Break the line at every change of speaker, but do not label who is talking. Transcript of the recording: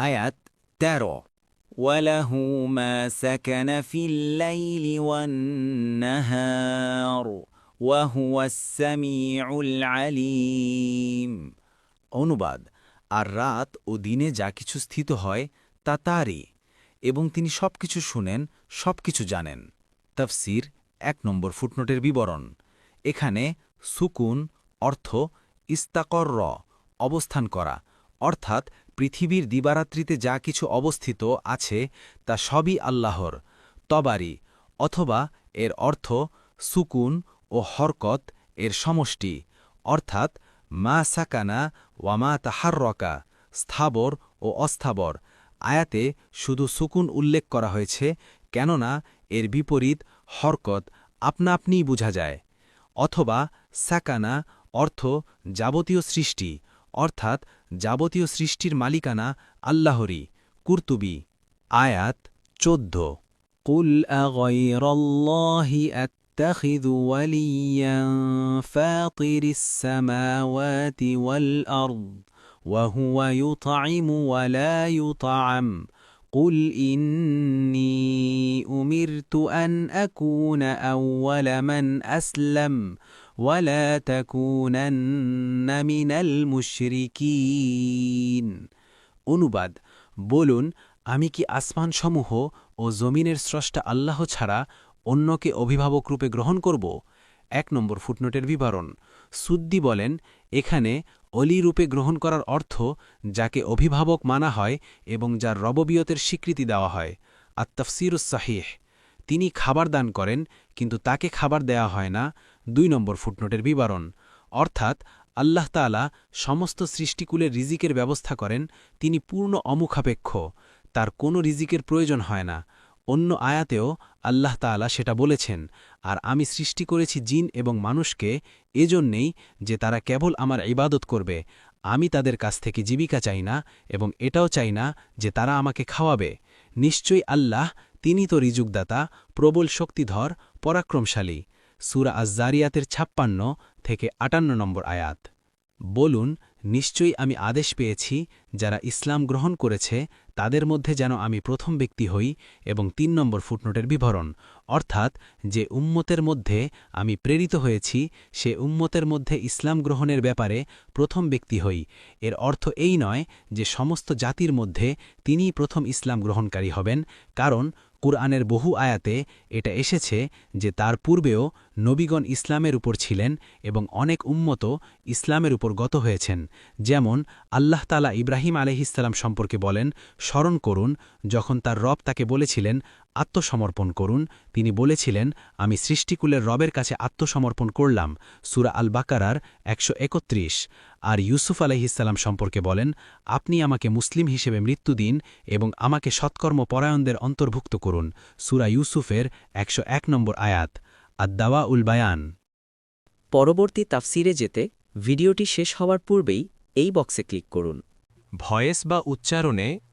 আয়াত তেরো
وله ما سكن في الليل والنهار وهو السميع العليم
অনুবাদ আর রাত ও দিনে যা কিছু স্থিত হয় তা তারই এবং তিনি সবকিছু শুনেন সবকিছু জানেন তফসির এক নম্বর ফুটনোটের বিবরণ এখানে সুকুন অর্থ ইস্তাকর র অবস্থান করা অর্থাৎ পৃথিবীর দিবারাত্রিতে যা কিছু অবস্থিত আছে, তা সবই আল্লাহর, তবারি, অথবা এর অর্থ সুকুন ও হরকত, এর সমষ্টি, অর্থাৎ মা সাকানা ওয়ামা তাহাররকা, স্থাবর ও অস্থাবর, আয়াতে শুধু সুকুন উল্লেখ করা হয়েছে, কেননা এর বিপরীত হরকত আপনা আপনিই বোঝা যায়, অথবা সাকানা অর্থ যাবতীয় সৃষ্টি অর্থাৎ যাবতীয় সৃষ্টির মালিকানা আল্লাহরই কুর্তুবি আয়াত চোদ্দ
قل أغير الله أتخذ وليا فاطر السماوات والأرض وهو يطعم ولا يطعم قل إني أمرت أن أكون أول من أسلم ولا تكونن من المشركين
অনুবাদ বলুন আমি কি আসমানসমূহ ও জমিনের স্রষ্টা আল্লাহ ছাড়া অন্যকে অভিভাবক রূপে গ্রহণ করব এক নম্বর ফুটনোটের বিবরণ সুদ্দি বলেন এখানে অলি রূপে গ্রহণ করার অর্থ যাকে অভিভাবক মানা হয় এবং যার রববিয়তের স্বীকৃতি দেওয়া হয় আত্তাফসিরুস সাহিহ তিনি খাবার দান করেন কিন্তু তাকে খাবার দেয়া হয় না দুই নম্বর ফুটনোটের বিবরণ। অর্থাৎ, আল্লাহ তালা সমস্ত সৃষ্টিকুলের রিজিকের ব্যবস্থা করেন, তিনি পূর্ণ অমুখাপেক্ষ, তার কোনো রিজিকের প্রয়োজন হয় না। অন্য আয়াতেও আল্লাহ তালা সেটা বলেছেন, আর আমি সৃষ্টি করেছি জিন এবং মানুষকে এজন্যেই যে তারা কেবল আমার ইবাদত করবে। আমি তাদের কাছ থেকে জীবিকা চাই না এবং এটাও চাই না যে তারা আমাকে খাওয়াবে। নিশ্চয়ই আল্লাহ, তিনি তো রিজুকদাতা, প্রবল শক্তিধর, পরাক্রমশালী। সুরা আজ্জারিয়াতের ছাপ্পান্ন থেকে আটান্ন নম্বর আয়াত। বলুন, নিশ্চয়ই আমি আদেশ পেয়েছি যারা ইসলাম গ্রহণ করেছে তাদের মধ্যে যেন আমি প্রথম ব্যক্তি হই এবং তিন নম্বর ফুটনোটের বিবরণ, অর্থাৎ যে উম্মতের মধ্যে আমি প্রেরিত হয়েছি, সে উম্মতের মধ্যে ইসলাম গ্রহণের ব্যাপারে প্রথম ব্যক্তি হই। এর অর্থ এই নয় যে সমস্ত জাতির মধ্যে তিনিই প্রথম ইসলাম গ্রহণকারী হবেন, কারণ কুরআনের বহু আয়াতে এটা এসেছে যে তার পূর্বেও নবীগণ ইসলামের উপর ছিলেন এবং অনেক উম্মত ইসলামের উপর গত হয়েছেন। যেমন আল্লাহ তালা ইব্রাহিম আলহিসাল্লাম সম্পর্কে বলেন স্মরণ করুন যখন তার রব তাকে বলেছিলেন আত্মসমর্পণ করুন। তিনি বলেছিলেন আমি সৃষ্টিকুলের রবের কাছে আত্মসমর্পণ করলাম। সুরা আল বাকারার একশো একত্রিশ। আর ইউসুফ আলহিসাল্লাম সম্পর্কে বলেন আপনি আমাকে মুসলিম হিসেবে মৃত্যু দিন এবং আমাকে সৎকর্ম পরায়ণদের অন্তর্ভুক্ত করুন। সুরা ইউসুফের একশো এক নম্বর আয়াত আদ্দাওয়া উল বায়ান।
পরবর্তী তাফসিরে যেতে ভিডিওটি শেষ হওয়ার পূর্বেই এই বক্সে ক্লিক করুন।
ভয়েস বা উচ্চারণে